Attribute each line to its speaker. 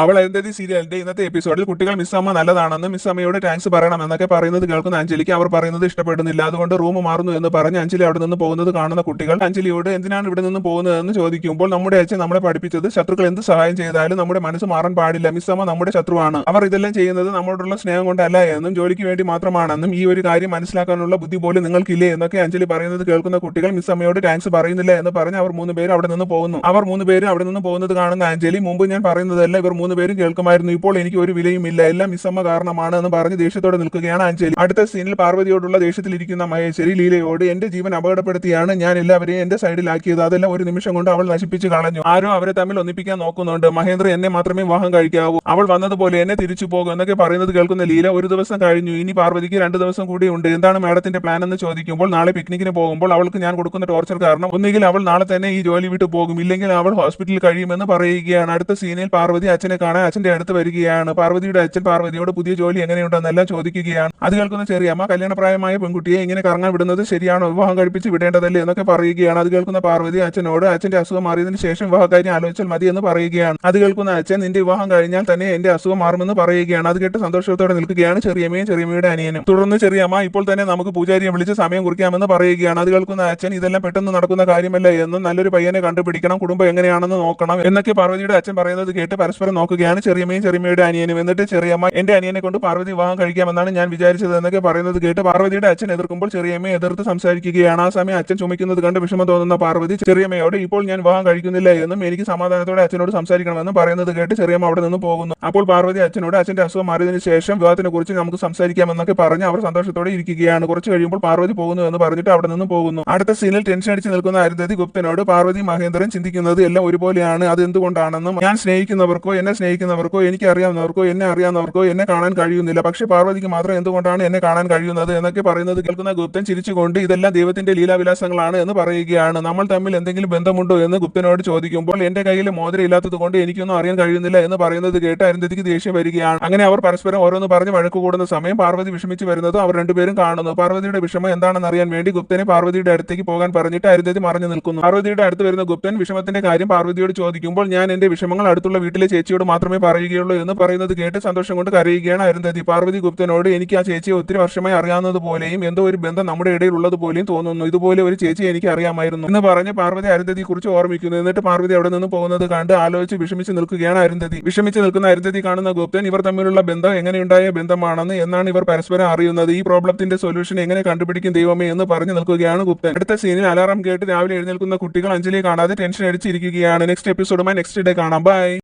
Speaker 1: അവൾ അരുന്ധതി സീരിയലിന്റെ ഇന്നത്തെ എപ്പിസോഡിൽ കുട്ടികൾ മിസ് അമ്മ നല്ലതാണെന്ന് മിസ് അമ്മയോട് താങ്ക്സ് പറയണം എന്നൊക്കെ പറയുന്നത് കേൾക്കുന്ന അഞ്ജലിക്ക് അവർ പറയുന്നത് ഇഷ്ടപ്പെടുന്നില്ല. അതുകൊണ്ട് റൂം മാറുന്നു എന്ന് പറഞ്ഞ് അഞ്ജലി അവിടെ നിന്ന് പോകുന്നത് കാണുന്ന കുട്ടികൾ അഞ്ജലിയോട് എന്തിനാണ് ഇവിടെ നിന്ന് പോകുന്നതെന്ന് ചോദിക്കുമ്പോൾ നമ്മുടെ അച്ഛൻ നമ്മളെ പഠിപ്പിച്ചത് ശത്രുക്കൾ എന്ത് സഹായം ചെയ്താലും നമ്മുടെ മനസ്സ് മാറാൻ പാടില്ല. മിസ് അമ്മ നമ്മുടെ ശത്രുവാണ്. അവർ ഇതെല്ലാം ചെയ്യുന്നത് നമ്മളോടുള്ള സ്നേഹം കൊണ്ടല്ല എന്നും ജോലിക്ക് വേണ്ടി മാത്രമാണെന്നും ഈ ഒരു കാര്യം മനസ്സിലാക്കാനുള്ള ബുദ്ധി പോലും നിങ്ങൾക്കില്ലേ എന്നൊക്കെ അഞ്ജലി പറയുന്നത് കേൾക്കുന്ന കുട്ടികൾ മിസ് അമ്മയോട് താങ്ക്സ് പറയുന്നില്ല എന്ന് പറഞ്ഞ് അവർ മൂന്ന് പേര് അവിടെ നിന്ന് പോകുന്നു. അവർ മൂന്ന് പേര് അവിടെ നിന്ന് പോകുന്നത് കാണുന്ന അഞ്ജലി മുമ്പ് ഞാൻ പറയുന്നതല്ല ഇവർ മൂന്ന് പേരും കേൾക്കുമായിരുന്നു. ഇപ്പോൾ എനിക്ക് ഒരു വിലയും ഇല്ല. എല്ലാം മിസ്സമ്മ കാരണമാണ് എന്ന് പറഞ്ഞ് ദേഷ്യത്തോടെ നിൽക്കുകയാണ് അഞ്ചലി അടുത്ത സീനിൽ പാർവതിയോടുള്ള ദേഷ്യത്തിലിരിക്കുന്ന മഹേശ്വരി ലീലയോട് എന്റെ ജീവൻ അപകടപ്പെടുത്തിയാണ് ഞാൻ എല്ലാവരെയും എന്റെ സൈഡിലാക്കിയത്. അതെല്ലാം ഒരു നിമിഷം കൊണ്ട് അവൾ നശിപ്പിച്ച് കളഞ്ഞു. ആരോ അവരെ തമ്മിൽ ഒന്നിപ്പിക്കാൻ നോക്കുന്നുണ്ട്. മഹേന്ദ്ര എന്നെ മാത്രമേ വിവാഹം കഴിക്കാവൂ. അവൾ വന്നതുപോലെ എന്നെ തിരിച്ചു പോകും എന്നൊക്കെ പറയുന്നത് കേൾക്കുന്ന ലീല ഒരു ദിവസം കഴിഞ്ഞു. ഇനി പാർവതിക്ക് രണ്ട് ദിവസം കൂടി ഉണ്ട്. എന്താണ് മാഡത്തിന്റെ പ്ലാൻ എന്ന് ചോദിക്കുമ്പോൾ നാളെ പിക്നിക്കിന് പോകുമ്പോൾ അവൾക്ക് ഞാൻ കൊടുക്കുന്ന ടോർച്ചർ കാരണം ഒന്നുകിൽ അവൾ നാളെ തന്നെ ഈ ജോലി വിട്ടു പോകും. ഇല്ലെങ്കിൽ അവൾ ഹോസ്പിറ്റലിൽ കഴിയുമെന്ന് പറയുകയാണ്. അടുത്ത സീനിൽ പാർവതി അച്ഛനെ കാണാൻ അച്ഛന്റെ അടുത്ത് വരികയാണ്. പാർവതിയുടെ അച്ഛൻ പാർവതിയോട് പുതിയ ജോലി എങ്ങനെയുണ്ടെന്നെല്ലാം ചോദിക്കുകയാണ്. അത് കേൾക്കുന്ന ചെറിയമ്മ കല്യാണപ്രായമായ പെൺകുട്ടിയെ ഇങ്ങനെ കറങ്ങാൻ വിടുന്നത് ശരിയാണോ? വിവാഹം കഴിപ്പിച്ച് വിടേണ്ടതല്ലേ എന്നൊക്കെ പറയുകയാണ്. അത് കേൾക്കുന്ന പാർവതി അച്ഛനോട് അച്ഛന്റെ അസുഖം മാറിയതിനു ശേഷം വിവാഹകാര്യം ആലോചിച്ചാൽ മതി എന്ന് പറയുകയാണ്. അത് കേൾക്കുന്ന അച്ഛൻ നിന്റെ വിവാഹം കഴിഞ്ഞാൽ തന്നെ എന്റെ അസുഖം മാറുമെന്ന് പറയുകയാണ്. അത് കേട്ട് സന്തോഷത്തോടെ നിൽക്കുകയാണ് ചെറിയമ്മയും ചെറിയമ്മയുടെ അനിയനും. തുടർന്ന് ചെറിയമ്മ ഇപ്പോൾ തന്നെ നമുക്ക് പൂജാരിയെ വിളിച്ച് സമയം കുറിക്കാമെന്ന് പറയുകയാണ്. അത് കേൾക്കുന്ന അച്ഛൻ ഇതെല്ലാം പെട്ടെന്ന് നടക്കുന്ന കാര്യമല്ല? എന്നും നല്ലൊരു പയ്യനെ കണ്ടുപിടിക്കണം. കുടുംബം എങ്ങനെയാണെന്ന് നോക്കണം. എന്നൊക്കെ പാർവതിയുടെ അച്ഛൻ പറയുന്നത് കേട്ട് പരസ്പരം നോക്കുകയാണ് ചെറിയമ്മയും ചെറിയമ്മയുടെ അനിയനും. എന്നിട്ട് ചെറിയമ്മ എന്റെ അനിയനെ കൊണ്ട് പാർവതി വിവാഹം കഴിക്കാമെന്നാണ് ഞാൻ വിചാരിച്ചത് എന്നൊക്കെ പറയുന്നത് കേട്ട് പാർവതിയുടെ അച്ഛൻ എതിർക്കുമ്പോൾ ചെറിയമ്മയെ എതിർത്ത് സംസാരിക്കുകയാണ്. ആ സമയം അച്ഛൻ ചുമക്കുന്നത് കണ്ട് വിഷമം തോന്നുന്ന പാർവതി ചെറിയമ്മയോട് ഇപ്പോൾ ഞാൻ വിവാഹം കഴിക്കുന്നില്ല എന്നും എനിക്ക് സമാധാനത്തോടെ അച്ഛനോട് സംസാരിക്കണമെന്നും പറയുന്നത് കേട്ട് ചെറിയമ്മ അവിടെ നിന്ന് പോകുന്നു. അപ്പോൾ പാർവതി അച്ഛനോട് അച്ഛന്റെ അസുഖം മാറിയതിനു ശേഷം വിവാഹത്തിനെ കുറിച്ച് നമുക്ക് സംസാരിക്കാമെന്നൊക്കെ പറഞ്ഞ് അവർ സന്തോഷത്തോടെ ഇരിക്കുകയാണ്. കുറച്ച് കഴിയുമ്പോൾ പാർവതി പോകുന്നു എന്ന് പറഞ്ഞിട്ട് അവിടെ നിന്ന് പോകുന്നു. അടുത്ത സീനിൽ ടെൻഷൻ അടിച്ച് നിൽക്കുന്ന അരുന്ധതി ഗുപ്തനോട് പാർവതി മഹേന്ദ്രൻ ചിന്തിക്കുന്നത് എല്ലാം ഒരുപോലെയാണ്. അത് എന്തുകൊണ്ടാണെന്നും ഞാൻ സ്നേഹിക്കുന്നവർക്കോ എന്നെ സ്നേഹിക്കുന്നവർക്കോ എനിക്ക് അറിയാവുന്നവർക്കോ എന്നെ അറിയാവുന്നവർക്കോ എന്നെ കാണാൻ കഴിയുന്നില്ല. പക്ഷേ പാർവതിക്ക് മാത്രം എന്തുകൊണ്ടാണ് എന്നെ കാണാൻ കഴിയുന്നത് എന്നൊക്കെ പറയുന്നത് കേൾക്കുന്ന ഗുപ്തൻ ചിരിച്ചുകൊണ്ട് ഇതെല്ലാം ദൈവത്തിന്റെ ലീലാവിലാസങ്ങളാണ് എന്ന് പറയുകയാണ്. നമ്മൾ തമ്മിൽ എന്തെങ്കിലും ബന്ധമുണ്ടോ എന്ന് ഗുപ്തനോട് ചോദിക്കുമ്പോൾ എന്റെ കയ്യിൽ മോതിരം ഇല്ലാത്തത് കൊണ്ട് എനിക്കൊന്നും അറിയാൻ കഴിയുന്നില്ല എന്ന് പറയുന്നത് കേട്ട് അരുന്ധതിക്ക് ദേഷ്യം വരികയാണ്. അങ്ങനെ അവർ പരസ്പരം ഓരോന്ന് പറഞ്ഞ് വഴക്ക് കൂടുന്ന സമയം പാർവതി വിഷമിച്ച് വരുന്നത് അവർ രണ്ടുപേരും കാണുന്നു. പാർവതിയുടെ വിഷമം എന്താണെന്ന് അറിയാൻ വേണ്ടി ഗുപ്തനെ പാർവതിയുടെ അടുത്തേക്ക് പോകാൻ പറഞ്ഞിട്ട് അരുന്ധതി മറഞ്ഞു നിൽക്കുന്നു. പാർവതിയുടെ അടുത്ത് വരുന്ന ഗുപ്തൻ വിഷമത്തിന്റെ കാര്യം പാർവതിയോട് ചോദിക്കുമ്പോൾ ഞാൻ എന്റെ വിഷമങ്ങൾ അടുത്തുള്ള വീട്ടിലെ ചേച്ചിയോട് മാത്രമേ പറയുകയുള്ളൂ എന്ന് പറയുന്നത് കേട്ട് സന്തോഷം കൊണ്ട് കരയുകയാണ് അരുന്ധതി. പാർവതി ഗുപ്തനോട് എനിക്ക് ആ ചേച്ചിയെ ഒത്തിരി വർഷമായി അറിയാവുന്നത് പോലെയും എന്തോ ഒരു ബന്ധം നമ്മുടെ ഇടയിൽ ഉള്ളത് പോലെയും തോന്നുന്നു. ഇതുപോലെ ഒരു ചേച്ചി എനിക്ക് അറിയാമായിരുന്നു എന്ന് പറഞ്ഞ് പാർവതി അരുന്ധതിയെ കുറിച്ച് ഓർമ്മിക്കുന്നു. എന്നിട്ട് പാർവതി അവിടെ നിന്ന് പോകുന്നത് കണ്ട് ആലോചിച്ച് വിഷമിച്ച് നിൽക്കുകയാണ് അരുന്ധതി. വിഷമിച്ച് നിൽക്കുന്ന അരുന്ധതി കാണുന്ന ഗുപ്തൻ ഇവർ തമ്മിലുള്ള ബന്ധം എങ്ങനെയുണ്ടായ ബന്ധമാണെന്ന് എന്നാണ് ഇവർ പരസ്പരം അറിയുന്നത്. ഈ പ്രോബ്ലത്തിന്റെ സൊല്യൂഷൻ എങ്ങനെ കണ്ടുപിടിക്കും ദൈവമേ? എന്ന് പറഞ്ഞു നിൽക്കുകയാണ് ഗുപ്തൻ. അടുത്ത സീനിൽ അലാറം കേട്ട് രാവിലെ എഴുന്നേൽക്കുന്ന കുട്ടികൾ അഞ്ജലിയെ കാണാതെ ടെൻഷൻ അടിച്ചിരിക്കുകയാണ്. നെക്സ്റ്റ് എപ്പിസോഡുമായി നെക്സ്റ്റ് ഡേ കാണാം. ബൈ.